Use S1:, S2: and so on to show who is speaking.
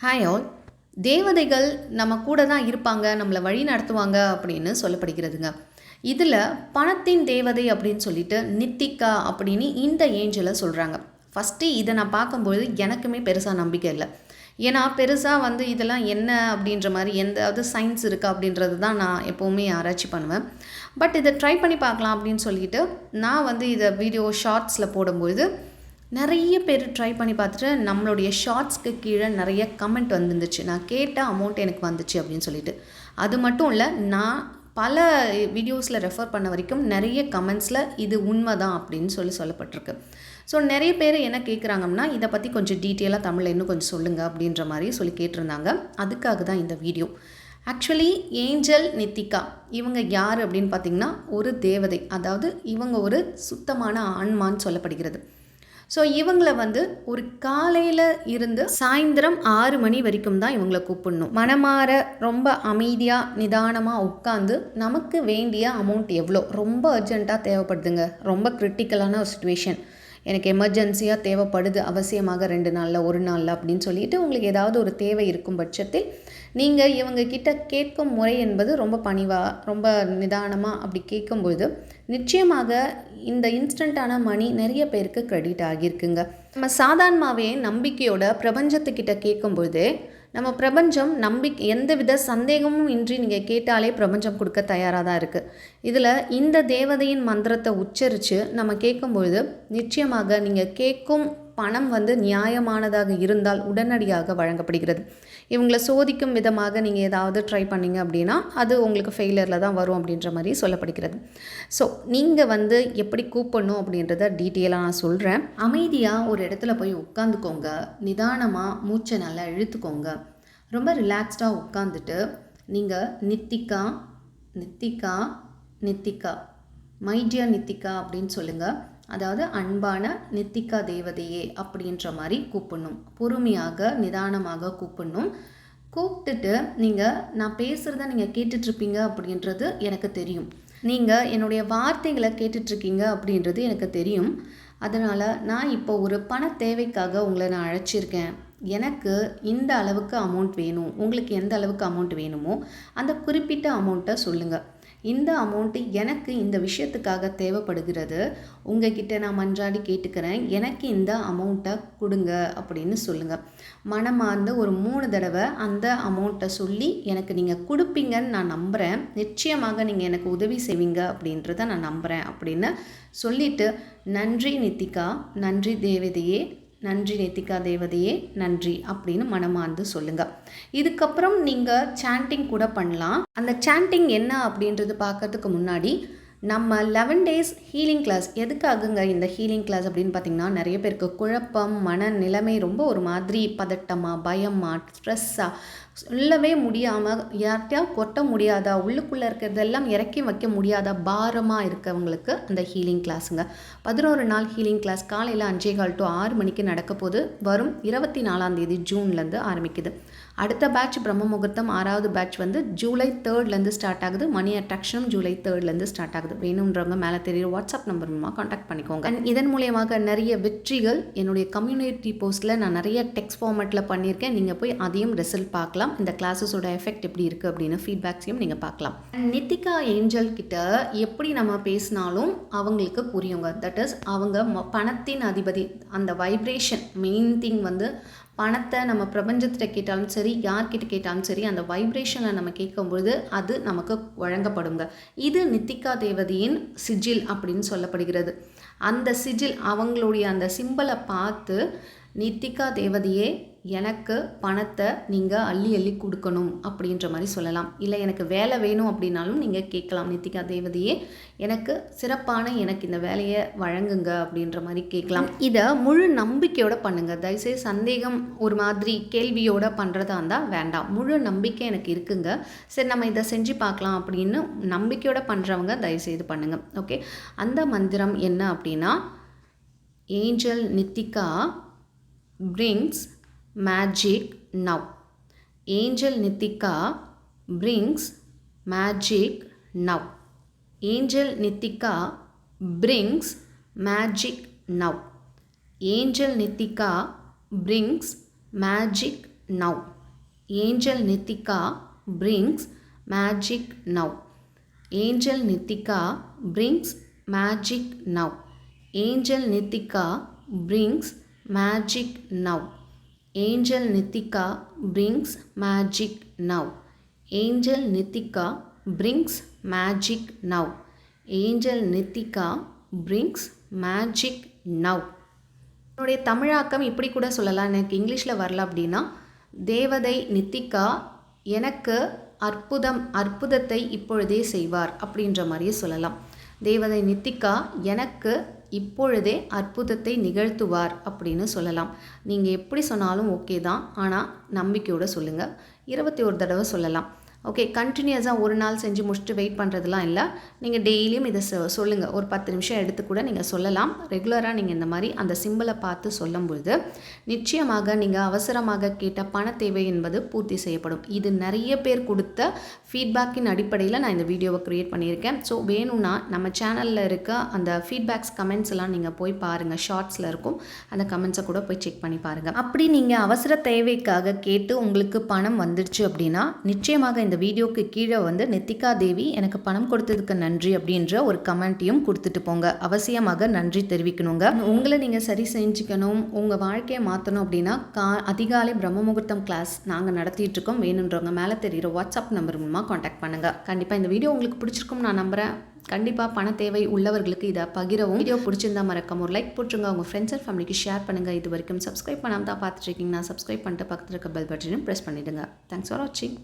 S1: Hi all தேவதைகள் நம்ம கூட தான் இருப்பாங்க நம்மளை வழி நடத்துவாங்க அப்படின்னு சொல்லப்படுகிறதுங்க. இதில் பணத்தின் தேவதை அப்படின்னு சொல்லிட்டு நித்திகா அப்படின்னு இந்த ஏஞ்சலை சொல்கிறாங்க ஃபஸ்ட்டு இதை நான் பார்க்கும்பொழுது எனக்குமே பெருசாக நம்பிக்கை இல்லை. ஏன்னா பெருசாக வந்து இதெல்லாம் என்ன அப்படின்ற மாதிரி எந்தாவது சயின்ஸ் இருக்கா அப்படின்றது தான் நான் எப்போவுமே ஆராய்ச்சி பண்ணுவேன். பட் இதை ட்ரை பண்ணி பார்க்கலாம் அப்படின்னு சொல்லிட்டு நான் வந்து இதை வீடியோ ஷார்ட்ஸில் போடும்பொழுது நிறைய பேர் ட்ரை பண்ணி பார்த்துட்டு நம்மளுடைய ஷார்ட்ஸ்க்கு கீழே நிறைய கமெண்ட் வந்துருந்துச்சு. நான் கேட்ட அமௌண்ட் எனக்கு வந்துச்சு அப்படின்னு சொல்லிட்டு. அது மட்டும் இல்லை நான் பல வீடியோஸில் ரெஃபர் பண்ண வரைக்கும் நிறைய கமெண்ட்ஸில் இது உண்மை தான் அப்படின்னு சொல்லி சொல்லப்பட்டிருக்கு. ஸோ நிறைய பேர் என்ன கேட்குறாங்கன்னா இதை பற்றி கொஞ்சம் டீட்டெயிலாக தமிழில் இன்னும் கொஞ்சம் சொல்லுங்கள் அப்படின்ற மாதிரி சொல்லி கேட்டிருந்தாங்க. அதுக்காக தான் இந்த வீடியோ ஆக்சுவலி ஏஞ்சல் நித்திகா இவங்க யார் அப்படின்னு பார்த்தீங்கன்னா ஒரு தேவதை. அதாவது இவங்க ஒரு சுத்தமான ஆன்மான்னு சொல்லப்படுகிறது. ஸோ இவங்கள வந்து ஒரு காலையில் இருந்து சாயந்தரம் ஆறு மணி வரைக்கும் தான் இவங்களை கூப்பிடணும். மனமாற ரொம்ப அமைதியாக நிதானமாக உட்காந்து நமக்கு வேண்டிய அமௌண்ட் எவ்வளோ? ரொம்ப அர்ஜெண்ட்டாக தேவைப்படுதுங்க. ரொம்ப கிரிட்டிக்கலான ஒரு சுச்சுவேஷன் எனக்கு எமர்ஜென்சியாக தேவைப்படுது அவசியமாக ரெண்டு நாளில் ஒரு நாளில் அப்படின்னு சொல்லிட்டு உங்களுக்கு ஏதாவது ஒரு தேவை இருக்கும் பட்சத்தில் நீங்கள் இவங்க கிட்ட கேட்கும் முறை என்பது ரொம்ப பணிவாக ரொம்ப நிதானமாக அப்படி கேட்கும்பொழுது நிச்சயமாக இந்த இன்ஸ்டண்ட்டான மணி நிறைய பேருக்கு க்ரெடிட் ஆகியிருக்குங்க. நம்ம சாதாரணமாகவே நம்பிக்கையோட பிரபஞ்சத்துக்கிட்ட கேட்கும்பொழுது நம்ம பிரபஞ்சம் நம்பிக்கை எந்த வித சந்தேகமும் இன்றி நீங்கள் கேட்டாலே பிரபஞ்சம் கொடுக்க தயாராக தான் இருக்குது இதில் இந்த தேவதையின் மந்திரத்தை உச்சரித்து நம்ம கேட்கும்பொழுது நிச்சயமாக நீங்கள் கேட்கும் பணம் வந்து நியாயமானதாக இருந்தால் உடனடியாக வழங்கப்படுகிறது. இவங்களை சோதிக்கும் விதமாக நீங்கள் ஏதாவது ட்ரை பண்ணீங்க அப்படின்னா அது உங்களுக்கு ஃபெயிலியரில் தான் வரும் அப்படின்ற மாதிரி சொல்லப்படுகிறது. ஸோ நீங்கள் வந்து எப்படி கூப்பிடணும் அப்படின்றத டீட்டெயிலாக நான் சொல்கிறேன் அமைதியாக ஒரு இடத்துல போய் உட்காந்துக்கோங்க. நிதானமாக மூச்சை நல்லா இழுத்துக்கோங்க. ரொம்ப ரிலாக்ஸ்டாக உட்காந்துட்டு நீங்கள் நித்திகா நித்திகா நித்திகா மைடியா நித்திகா அப்படின்னு சொல்லுங்கள் அதாவது அன்பான நித்திகா தேவதையே அப்படின்ற மாதிரி கூப்பிடணும். பொறுமையாக நிதானமாக கூப்பிடணும். கூப்பிட்டுட்டு நீங்கள் நான் பேசுகிறத நீங்கள் கேட்டுட்ருப்பீங்க அப்படின்றது எனக்கு தெரியும். நீங்கள் என்னுடைய வார்த்தைகளை கேட்டுட்ருக்கீங்க அப்படின்றது எனக்கு தெரியும். அதனால் நான் இப்போ ஒரு பண தேவைக்காக உங்களை நான் அழைச்சிருக்கேன். எனக்கு இந்த அளவுக்கு அமௌண்ட் வேணும். உங்களுக்கு எந்த அளவுக்கு அமௌண்ட் வேணுமோ அந்த குறிப்பிட்ட அமௌண்ட்டை சொல்லுங்கள் இந்த அமௌண்ட்டு எனக்கு இந்த விஷயத்துக்காக தேவைப்படுகிறது. உங்ககிட்ட நான் மன்றாடி கேட்டுக்கிறேன். எனக்கு இந்த அமௌண்ட்டை கொடுங்க அப்படின்னு சொல்லுங்கள் மனமார்ந்து ஒரு மூணு தடவை அந்த அமௌண்ட்டை சொல்லி எனக்கு நீங்கள் கொடுப்பீங்கன்னு நான் நம்புகிறேன் நிச்சயமாக நீங்கள் எனக்கு உதவி செய்வீங்க அப்படின்றத நான் நம்புகிறேன் அப்படின்னு சொல்லிவிட்டு நன்றி நித்திகா. நன்றி தேவதையே. நன்றி நெத்திகா தேவதையே நன்றி அப்படின்னு மனமார்ந்து சொல்லுங்கள் இதுக்கப்புறம் நீங்கள் சாண்டிங் கூட பண்ணலாம். அந்த சாண்டிங் என்ன அப்படின்றது பார்க்கறதுக்கு முன்னாடி நம்ம லெவன் டேஸ் ஹீலிங் கிளாஸ் எதுக்காகுங்க இந்த ஹீலிங் கிளாஸ் அப்படின்னு பார்த்தீங்கன்னா நிறைய பேருக்கு குழப்பம் மன நிலைமை ரொம்ப ஒரு மாதிரி பதட்டமாக பயமாக ஸ்ட்ரெஸ்ஸாக சொல்லவே முடியாமல் யார்கிட்டயா கொட்ட முடியாதா உள்ளுக்குள்ளே இருக்கிறதெல்லாம் இறக்கி வைக்க முடியாதா பாரமாக இருக்கவங்களுக்கு அந்த ஹீலிங் கிளாஸுங்க பதினோரு நாள் ஹீலிங் கிளாஸ் காலையில் அஞ்சே கால் டு ஆறு மணிக்கு நடக்க போது வரும் இருபத்தி நாலாம் தேதி ஜூன்லேருந்து ஆரம்பிக்குது. அடுத்த பேட்ச் பிரம்ம முகூர்த்தம் ஆறாவது பேட்ச் வந்து ஜூலை தேர்ட்லேருந்து ஸ்டார்ட் ஆகுது. மணி அட்ராக்ஷனும் ஜூலை தேர்ட்லேருந்து ஸ்டார்ட் ஆகுது. வேணுன்றவங்க மேலே தெரியுற வாட்ஸ்அப் நம்பர் மூலமாக காண்டாக்ட் பண்ணிக்கோங்க. இதன் மூலியமாக நிறைய வெற்றிகள் என்னுடைய கம்யூனிட்டி போஸ்ட்டில் நான் நிறைய டெக்ஸ்ட் ஃபார்மேட்டில் பண்ணியிருக்கேன். நீங்கள் போய் அதையும் ரிசல்ட் பார்க்கலாம். இந்த கிளாஸஸோட எஃபெக்ட் எப்படி இருக்குது அப்படின்னு ஃபீட்பேக்ஸையும் நீங்கள் பார்க்கலாம். நித்திகா ஏஞ்சல் கிட்ட எப்படி நம்ம பேசினாலும் அவங்களுக்கு புரியுங்க. தட் இஸ் அவங்க ம- பணத்தின் அதிபதி அந்த வைப்ரேஷன் மெயின் திங் வந்து பணத்தை நம்ம பிரபஞ்சத்திட்ட கேட்டாலும் சரி யார்கிட்ட கேட்டாலும் சரி அந்த வைப்ரேஷனில் நம்ம கேட்கும்பொழுது அது நமக்கு வழங்கப்படுங்க. இது நித்திகா தேவதையின் சிஜில் அப்படின்னு சொல்லப்படுகிறது. அந்த சிஜில் அவங்களுடைய அந்த சிம்பலை பார்த்து நித்திகா தேவதையே எனக்கு பணத்தை நீங்கள் அள்ளி அள்ளி கொடுக்கணும் அப்படின்ற மாதிரி சொல்லலாம். இல்லை எனக்கு வேலை வேணும் அப்படின்னாலும் நீங்கள் கேட்கலாம். நித்திகா தேவதையே எனக்கு சிறப்பான எனக்கு இந்த வேலையை வழங்குங்க அப்படின்ற மாதிரி கேட்கலாம். இதை முழு நம்பிக்கையோட பண்ணுங்கள் தயவுசெய்து சந்தேகம் ஒரு மாதிரி கேள்வியோட பண்ணுறதா இருந்தால் வேண்டாம். முழு நம்பிக்கை எனக்கு இருக்குங்க. சரி நம்ம இதை செஞ்சு பார்க்கலாம் அப்படின்னு நம்பிக்கையோட பண்ணுறவங்க தயவுசெய்து பண்ணுங்கள் ஓகே? அந்த மந்திரம் என்ன அப்படின்னா Angel Nithika brings magic now. Angel Nithika brings magic now. Angel Nithika brings magic now. Angel Nithika brings magic now Angel Nithika brings magic now Angel Nithika brings magic now Angel Nithika brings magic now Angel Nithika brings magic now Angel Nithika brings magic now Angel Nithika brings magic now என்னுடைய தமிழாக்கம் இப்படி கூட சொல்லலாம். எனக்கு இங்கிலீஷில் வரல அப்படின்னா தேவதை நித்திகா எனக்கு அற்புதம் அற்புதத்தை இப்பொழுதே செய்வார் அப்படின்ற மாதிரியே சொல்லலாம். தேவதை நித்திகா எனக்கு இப்பொழுதே அற்புதத்தை நிகழ்த்துவார் அப்படின்னு சொல்லலாம். நீங்கள் எப்படி சொன்னாலும் ஓகே தான். ஆனால் நம்பிக்கையோடு சொல்லுங்கள் இருபத்தி ஒரு தடவை சொல்லலாம். ஓகே கண்டினியூஸாக ஒரு நாள் செஞ்சு முடிச்சுட்டு வெயிட் பண்ணுறதுலாம் இல்லை. நீங்கள் டெய்லியும் இதை சொல்லுங்கள் ஒரு பத்து நிமிஷம் எடுத்து கூட நீங்கள் சொல்லலாம். ரெகுலராக நீங்கள் இந்த மாதிரி அந்த சிம்பிளை பார்த்து சொல்லும் பொழுது நிச்சயமாக நீங்கள் அவசரமாக கேட்ட பண தேவை என்பது பூர்த்தி செய்யப்படும். இது நிறைய பேர் கொடுத்த ஃபீட்பேக்கின் அடிப்படையில் நான் இந்த வீடியோவை க்ரியேட் பண்ணியிருக்கேன். ஸோ வேணும்னா நம்ம சேனலில் இருக்க அந்த ஃபீட்பேக்ஸ் கமெண்ட்ஸ் எல்லாம் நீங்கள் போய் பாருங்கள் ஷார்ட்ஸில் இருக்கும். அந்த கமெண்ட்ஸை கூட போய் செக் பண்ணி பாருங்கள் அப்படி நீங்கள் அவசர தேவைக்காக கேட்டு உங்களுக்கு பணம் வந்துடுச்சு அப்படின்னா நிச்சயமாக இந்த வீடியோக்கு கீழே வந்து நித்திகா தேவி எனக்கு பணம் கொடுத்ததுக்கு நன்றி அப்படின்ற ஒரு கமெண்ட்டையும் கொடுத்துட்டு போங்க. அவசியமாக நன்றி தெரிவிக்கணுங்க. உங்களை நீங்கள் சரி செஞ்சுக்கணும் உங்கள் வாழ்க்கையை மாற்றணும் அப்படின்னா கா அதிகாலை பிரம்ம முகூர்த்தம் கிளாஸ் நாங்கள் நடத்திட்டு இருக்கோம். வேணுன்றவங்க மேலே தெரிகிற வாட்ஸ்அப் நம்பர் மூலமாக காண்டாக்ட் பண்ணுங்கள் கண்டிப்பாக இந்த வீடியோ உங்களுக்கு பிடிச்சிருக்கும் நான் நம்புகிறேன் கண்டிப்பாக பண தேவை உள்ளவர்களுக்கு இதை பகிரவும். வீடியோ பிடிச்சிருந்தா மறக்காம ஒரு லைக் போட்டுருங்க. உங்கள் ஃப்ரெண்ட்ஸ் அண்ட் ஃபேமிலிக்கு ஷேர் பண்ணுங்கள் இது வரைக்கும் சப்ஸ்கிரைப் பண்ணாமல் தான் பார்த்துட்டு இருக்கீங்கன்னா சப்ஸ்கிரைப் பண்ணிட்டு பக்கத்தில் இருக்க பெல் பட்டனும் ப்ரெஸ் பண்ணிவிடுங்க தேங்க்ஸ் ஃபார் வாட்சிங்